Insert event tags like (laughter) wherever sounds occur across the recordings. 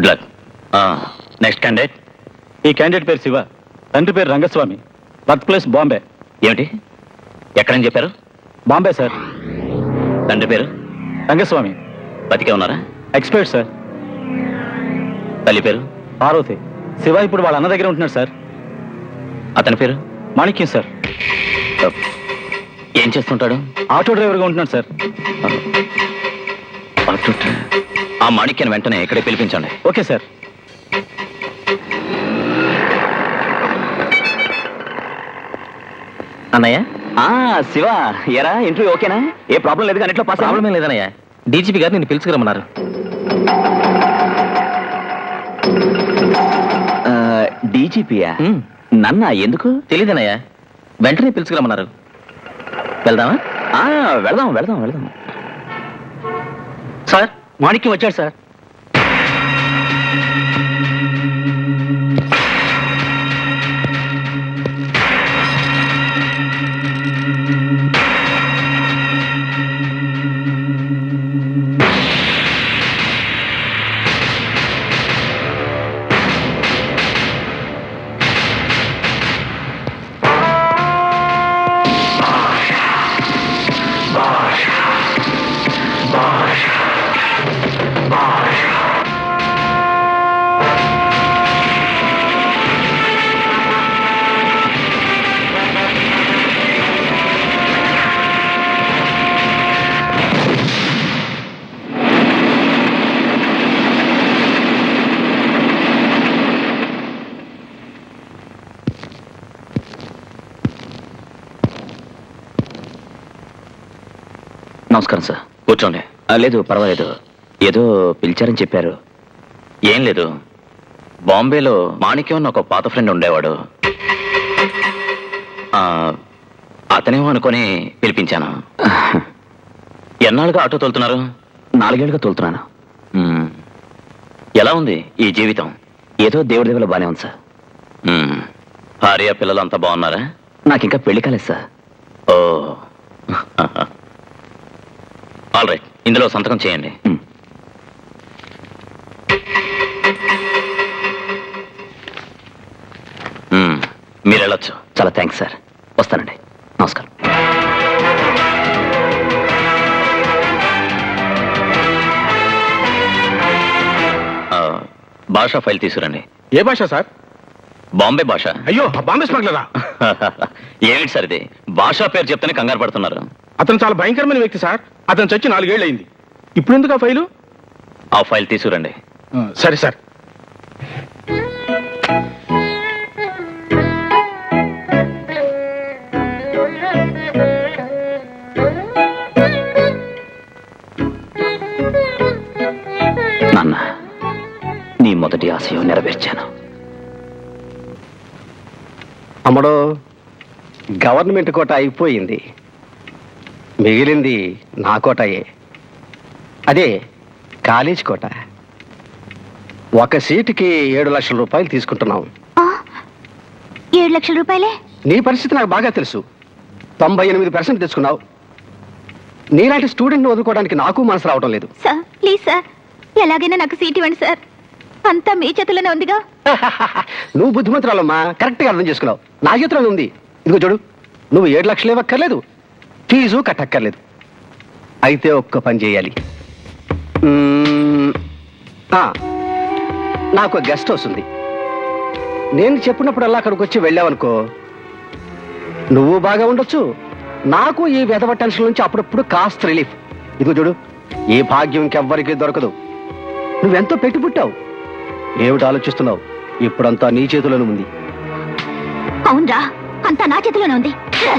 Good luck next candidate ఈ candidate పేరు శివ తండ్రి పేరు రంగస్వామి బర్త్ ప్లేస్ బాంబే ఏమిటి? ఎక్కడని చెప్పారు? బాంబే సార్ తండ్రి పేరు? రంగస్వామి. బతికే ఉన్నారా? ఎక్స్పర్ట్ సార్ తల్లి పేరు? పార్వతి. శివ ఇప్పుడు వాళ్ళ అన్న దగ్గర ఉంటున్నాడు సార్ అతని పేరు? మాణిక్యం సార్ ఏం చేస్తుంటాడు? ఆటో డ్రైవర్గా ఉంటున్నాడు సార్ ఆ మాణిక్యాన్ని వెంటనే ఇక్కడే పిలిపించండి. Okay sir. అన్నయ్య? ఆ శివ. ఎరా ఇంటర్వ్యూ ఓకేనా? ఏ ప్రాబ్లం లేదు కానీ పాస్ ప్రాబ్లం ఏం లేదన్నయ్య. డీజీపీ గారు నిన్ను పిలుచుకురమ్మన్నారు. డీజీపీయా? నన్న ఎందుకు? తెలీదన్నయ్య. వెంటనే పిలుచుకురమ్మన్నారు. వెళ్దామా? ఆ వెళదాం వెళదాం వెళదాం. సార్ మాణిక్యం వచ్చాడు సార్. నమస్కారం సార్. కూర్చోండి. లేదు పర్వాలేదు. ఏదో పిలిచారని చెప్పారు. ఏం లేదు. బాంబేలో మాణిక్యం ఒక పాత ఫ్రెండ్ ఉండేవాడు. అతనేమో అనుకొని పిలిపించాను. ఎన్నాళ్ళుగా ఆటో తోలుతున్నారు? నాలుగేళ్ళుగా తోలుతున్నాను. ఎలా ఉంది ఈ జీవితం? ఏదో దేవుడి దేవుల బానే ఉంది సార్. భార్య పిల్లలు అంతా బాగున్నారా? నాకు ఇంకా పెళ్ళి కాలేదు సార్. ఓ ఇందులో సంతకం చేయండి. మీరు వెళ్ళొచ్చు చాలా థ్యాంక్స్ సార్. వస్తానండి. నమస్కారం. ఆ, భాషా ఫైల్ తీసుకురండి. ఏ భాష సార్? బాంబే భాష. అయ్యో బాంబే స్మగ్లరా? (laughs) ఏమిటి సార్ ఇది? భాషా పేరు చెప్తేనే కంగారు పడుతున్నారు. అతను చాలా భయంకరమైన వ్యక్తి సార్. అతను చచ్చి నాలుగేళ్ళు అయింది ఇప్పుడు ఎందుకు ఆ ఫైలు? ఆ ఫైల్ తీసుకురండి. సరే సార్. గవర్నమెంట్ కోట అయిపోయింది. మిగిలింది నా కోటయే. అదే కాలేజ్ కోట. ఒక సీటుకి ఏడు లక్షల రూపాయలు తీసుకుంటున్నాం. ఏడు లక్షల రూపాయలే? నీ పరిస్థితి నాకు బాగా తెలుసు. తొంభై ఎనిమిది పర్సెంట్ తెచ్చుకున్నావు. నీలాంటి స్టూడెంట్ని వదులుకోవడానికి నాకు మనసు రావడం లేదు. Sir please sir. ఎలాగైనా నాకు సీట్ ఇవ్వండి సార్. అంతా మీ చేతుల్లోనే ఉందిగా. (laughs) నువ్వు బుద్ధిమంతురాలమ్మా. కరెక్ట్గా అర్థం చేసుకున్నావు. నా చేతిలో ఉంది. ఇదిగో చూడు. నువ్వు ఏడు లక్షలు ఇవ్వక్కర్లేదు. ఫీజు కట్టక్కర్లేదు. అయితే ఒక్క పని చేయాలి. నాకు గెస్ట్ హౌస్ ఉంది. నేను చెప్పినప్పుడల్లా అక్కడికి వచ్చి వెళ్ళావనుకో నువ్వు బాగా ఉండొచ్చు. నాకు ఈ వెధవ టెన్షన్ నుంచి అప్పుడప్పుడు కాస్త రిలీఫ్. ఇదిగో చూడు ఈ భాగ్యం ఇంకెవ్వరికీ దొరకదు. నువ్వెంతో పెట్టుబుట్టావు ఏమిటి ఆలోచిస్తున్నావు? ఇప్పుడంతా నీ చేతిలోనే ఉంది. అవునరా అంతా నా చేతిలోనే ఉంది. గీత?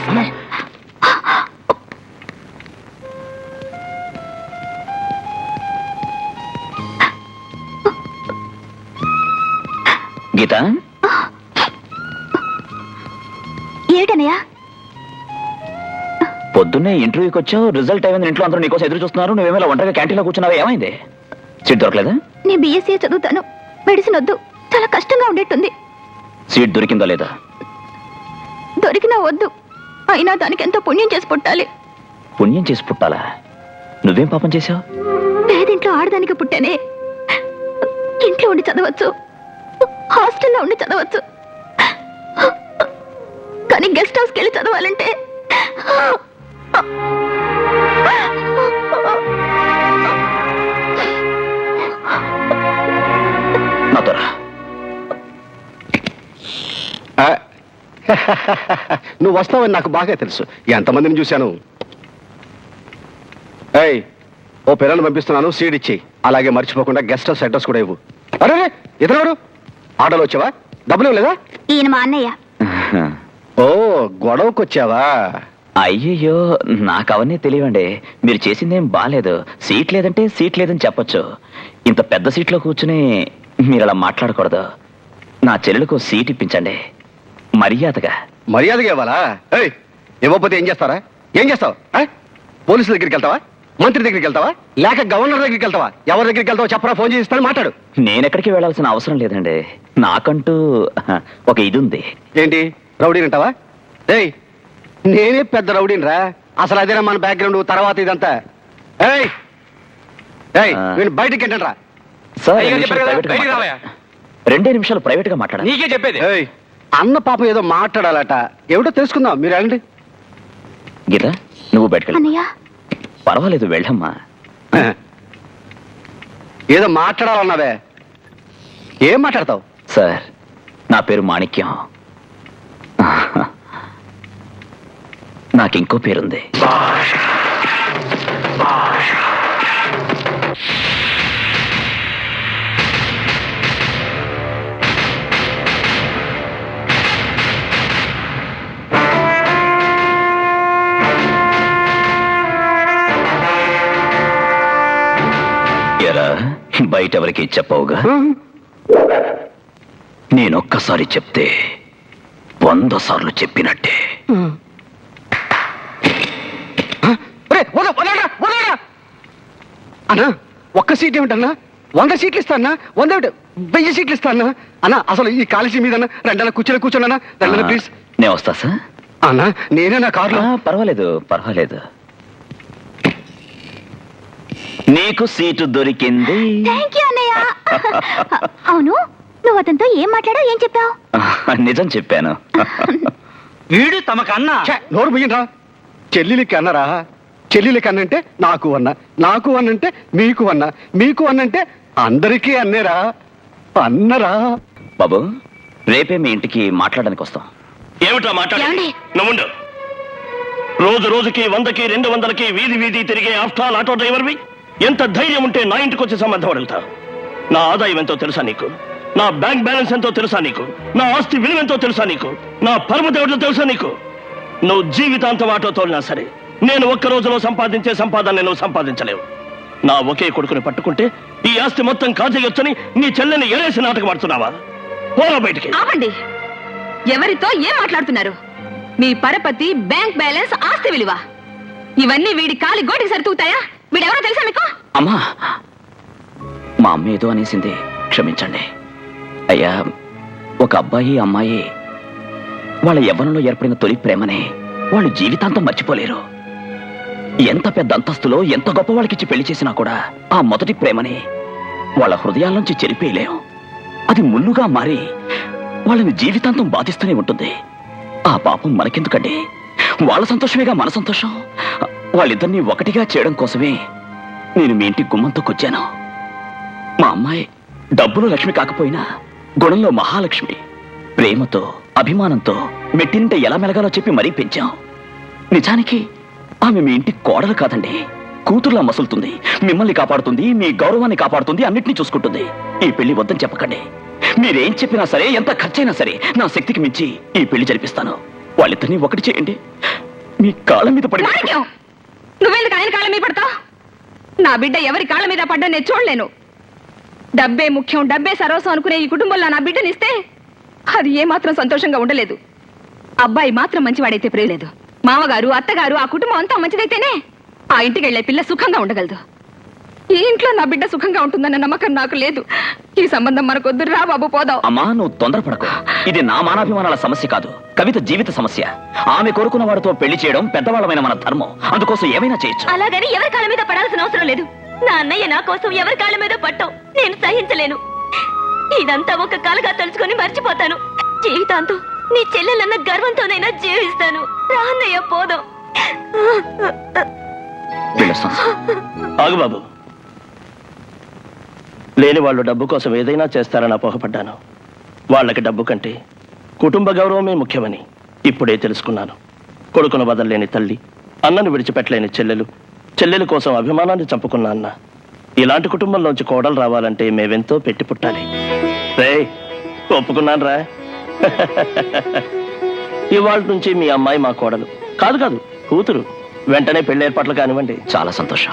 ఏమిటన్నయ్య? పొద్దున్నే ఇంటర్వ్యూకి వచ్చావు రిజల్ట్ అయింది ఇంట్లో అందరూ నీకోసం ఎదురు చూస్తున్నారు నువ్వేమో ఇలా ఒంటరిగా క్యాంటీన్లో కూర్చున్నావా ఏమైంది? సీట్ దొరకలేదా? నేను బీఎస్సీ చదువుతాను. మెడిసిన్ వద్దు. చాలా కష్టంగా ఉండేట్టుంది. సీట్ దొరికిందా లేదా? దొరికినా వద్దు. అయినా దానికి ఎంతో పుణ్యం చేసి పుట్టాలి. పుణ్యం చేసి పుట్టాలా? నువ్వేం పాపం చేశావు? పేదింట్లో ఆడదానికి పుట్టానే. ఇంట్లో ఉండి చదవచ్చు. హాస్టల్లో ఉండి చదవచ్చు. కానీ గెస్ట్ హౌస్కి వెళ్ళి చదవాలంటే. నాతో రా (laughs) నువ్వు వస్తావని నాకు బాగా తెలుసు. ఎంతమందిని చూశాను? ఏయ్ ఓ పిల్లల్ని పంపిస్తున్నాను సీడ్ ఇచ్చి అలాగే మర్చిపోకుండా గెస్ట్ హౌస్ అడ్రస్ కూడా ఇవ్వు. అరే ఇతరుడు ఆటోలో వచ్చావా? డబ్బులు ఇవ్వలేదా? ఈయన మా అన్నయ్య. ఓ గొడవకు వచ్చావా అయ్యయ్యో నాకు అవన్నీ తెలియండి మీరు చేసిందేం బాలేదు. సీట్ లేదంటే సీట్ లేదని చెప్పొచ్చు. ఇంత పెద్ద సీట్లో కూర్చుని మీరు అలా మాట్లాడకూడదు. నా చెల్లెలకు సీట్ ఇప్పించండి. మర్యాదగా. మర్యాదగా ఇవ్వాలా? ఏయ్ ఇవ్వకపోతే ఏం చేస్తారా? ఏం చేస్తావు? ఆ? పోలీసుల దగ్గరికి వెళ్తావా? మంత్రి దగ్గరికి వెళ్తావా? లేక గవర్నర్ దగ్గరికి వెళ్తావా? ఎవరి దగ్గరికి వెళ్తావా చెప్పరా ఫోన్ చేసి ఇస్తాను మాట్లాడు. నేనెక్కడికి వెళ్ళాల్సిన అవసరం లేదండి. నాకంటూ (laughs) ఒక ఇది ఉంది ఏంటి? రౌడీని అంటావా? ఏయ్ నేనే పెద్ద రౌడీని రా అసలు అదేనా మన బ్యాక్గ్రౌండ్ తర్వాత ఇదంతా. ఏయ్ ఏయ్ ఆ. నేను బయటికి ఏంటంట్రా సార్ నిమిషాలు. రెండే ప్రైవేట్గా మాట్లాడాలి నీకే చెప్పేది. ఏయ్ అన్న పాపం ఏదో మాట్లాడాలట. ఏమిటో తెలుసుకుందాం మీరు వెళ్ళండి. గీత నువ్వు బయటకెళ్ళి. అన్నయ్య. పర్వాలేదు వెళ్ళమ్మా. ఏదో మాట్లాడాలన్నావే. ఏం మాట్లాడతావు? సార్ నా పేరు మాణిక్యం. నాకు ఇంకో పేరుంది. ఎరా బయట ఎవరికి చెప్పవుగా నేనొక్కసారి చెప్తే వంద సార్లు చెప్పినట్టే. అన్నా ఒక్క సీట్ ఏమిటన్నా? వంద సీట్లు ఇస్తానా వంద? వెయ్యి సీట్లు ఇస్తానా అన్నా? అసలు ఈ కాలేజీ మీద రెండన కూర్చొని కూర్చోనన్నా? రెండన ప్లీజ్. నేను వస్తా సార్. అన్నా నేనే నా కారులో. పర్వాలేదు పర్వాలేదు. నీకు సీటు దొరికింది. థ్యాంక్ యూ అన్నయ్య. అవును నువ్వు అతనితో ఏం మాట్లాడావు ఏం చెప్పావు? నిజం చెప్పాను. వీడు తమకన్నా. ఛే, నోరు ముయ్యంరా చెల్లెలికి అన్నరా. చెల్లెలికి అన్నంటే నాకు అన్న నాకు అన్నంటే మీకు అన్న మీకు అన్నంటే అందరికీ అన్నేరా. అన్నరా. బాబు రేపే మీ ఇంటికి మాట్లాడడానికి వస్తాం. ఏమిటా మాట్లాడి ఏమండి? నువ్వుండు. రోజు రోజుకి వందకి రెండు వందలకి వీధి వీధి తిరిగే ఆఫ్టాల్ ఆటో డ్రైవర్వి. ఎంత ధైర్యం ఉంటే నా ఇంటికి వచ్చి సంబంధం అడుగుతా నా ఆదాయం ఎంతో తెలుసా నీకు? నా బ్యాంక్ బ్యాలెన్స్ ఎంతో తెలుసా నీకు? నా ఆస్తి విలువ ఎంతో తెలుసా నీకు? నా పరమదేవుడు తెలుసా నీకు? నువ్వు జీవితాంతం ఆటో తోలినా సరే నేను ఒక్క రోజులో సంపాదించే సంపాదన నువ్వు సంపాదించలేవు. నా ఒకే కొడుకుని పట్టుకుంటే ఈ ఆస్తి మొత్తం కాజేయొచ్చని నీ చెల్లెని ఎరేసి నాటకం ఆడుతున్నావా? పోరా బయటికి. ఆపండి. ఎవరితో ఏం మాట్లాడుతున్నారు? మీ పరపతి బ్యాంక్ బ్యాలెన్స్ ఆస్తి విలువ. ఇవన్నీ వీడి కాలి గోటికి సరితూగుతాయా? వీడెవరో తెలుసా మీకు? అమ్మా మా అమ్మ ఏదో అనేసింది. క్షమించండి. అయ్యా ఒక అబ్బాయి అమ్మాయి వాళ్ళ యవ్వనంలో ఏర్పడిన తొలి ప్రేమని వాళ్ళు జీవితాంతం మర్చిపోలేరు. ఎంత పెద్ద అంతస్తులో ఎంత గొప్ప వాళ్ళకిచ్చి పెళ్ళి చేసినా కూడా ఆ మొదటి ప్రేమని వాళ్ళ హృదయాల నుంచి చెరిపేయలేం. అది ముళ్ళుగా మారి వాళ్ళని జీవితాంతం బాధిస్తూనే ఉంటుంది. ఆ పాపం మనకెందుకండి? వాళ్ళ సంతోషమేగా మన సంతోషం? వాళ్ళిద్దరినీ ఒకటిగా చేయడం కోసమే నేను మీ ఇంటి గుమ్మంతోకొచ్చాను మా అమ్మాయి డబ్బులో లక్ష్మి కాకపోయినా గుణంలో మహాలక్ష్మి. ప్రేమతో అభిమానంతో మెట్టింటే ఎలా మెలగాలో చెప్పి మరీ పెంచాం. నిజానికి ఆమె మీ ఇంటి కోడలు కాదండి. కూతుర్లా మసులుతుంది మిమ్మల్ని కాపాడుతుంది మీ గౌరవాన్ని కాపాడుతుంది అన్నిటినీ చూసుకుంటుంది. ఈ పెళ్ళి వద్దని చెప్పకండి. మీరేం చెప్పినా సరే ఎంత ఖర్చైనా సరే నా శక్తికి మించి ఈ పెళ్ళి జరిపిస్తాను. వాళ్ళిద్దరినీ ఒకటి చేయండి. మీ కాళ్ళ మీద పడి నువ్వెందుకు ఆయన కాళ్ళ మీద పడతావు? నా బిడ్డ ఎవరి కాళ్ళ మీద పడ్డా నేను చూడలేను. డబ్బే ముఖ్యం డబ్బే సర్వస్వం అనుకునే ఈ కుటుంబంలో నా బిడ్డనిస్తే అది ఏమాత్రం సంతోషంగా ఉండలేదు. అబ్బాయి మాత్రం మంచివాడైతే ప్రేలేదు మామగారు అత్తగారు ఆ కుటుంబం అంతా మంచిదైతేనే ఆ ఇంటికి వెళ్ళే పిల్ల సుఖంగా ఉండగలదు. ఈ ఇంట్లో నా బిడ్డ సుఖంగా ఉంటుందన్న నమ్మకం నాకు లేదు. ఈ సంబంధం మనకొద్దు. రా బాబు పోదాం. అమ్మా నువ్వు తొందరపడకు. ఇది నా మానాభిమానాల సమస్య కాదు. కవిత జీవిత సమస్య. ఆమె కోరుకున్న వాడితో పెళ్ళి చేయడం పెద్దవాళ్ళమైన మన ధర్మం. అందుకోసం ఏమైనా చేయొచ్చు. అలాగని ఎవరి కాళ్ళ మీద పడాల్సిన అవసరం లేదు. నా అన్నయ్య నా కోసం ఎవరి కాళ్ళ మీద పట్టం నేను సహించలేను. ఇదంతా ఒక కలగా తలుచుకొని మర్చిపోతాను. జీవితాంతం నీ చెల్లెలన్న గర్వంతోనైనా జీవిస్తాను. రాన్నయ్య పోదాం. వెళ్ళొస్తాం సార్ ఆగు బాబు. లేని వాళ్ళు డబ్బు కోసం ఏదైనా చేస్తారని అపోహపడ్డాను. వాళ్ళకి డబ్బు కంటే కుటుంబ గౌరవమే ముఖ్యమని ఇప్పుడే తెలుసుకున్నాను. కొడుకును వదలలేని తల్లి అన్నను విడిచిపెట్టలేని చెల్లెలు చెల్లెల కోసం అభిమానాన్ని చంపుకున్న అన్న. ఇలాంటి కుటుంబంలోంచి కోడలు రావాలంటే మేవెంతో పెట్టి పుట్టాలి. రే ఒప్పుకున్నాను రా. (laughs) ఇవాళ నుంచి మీ అమ్మాయి మా కోడలు. కాదు కాదు కూతురు. వెంటనే పెళ్ళి ఏర్పాట్లు కానివ్వండి. చాలా సంతోషం.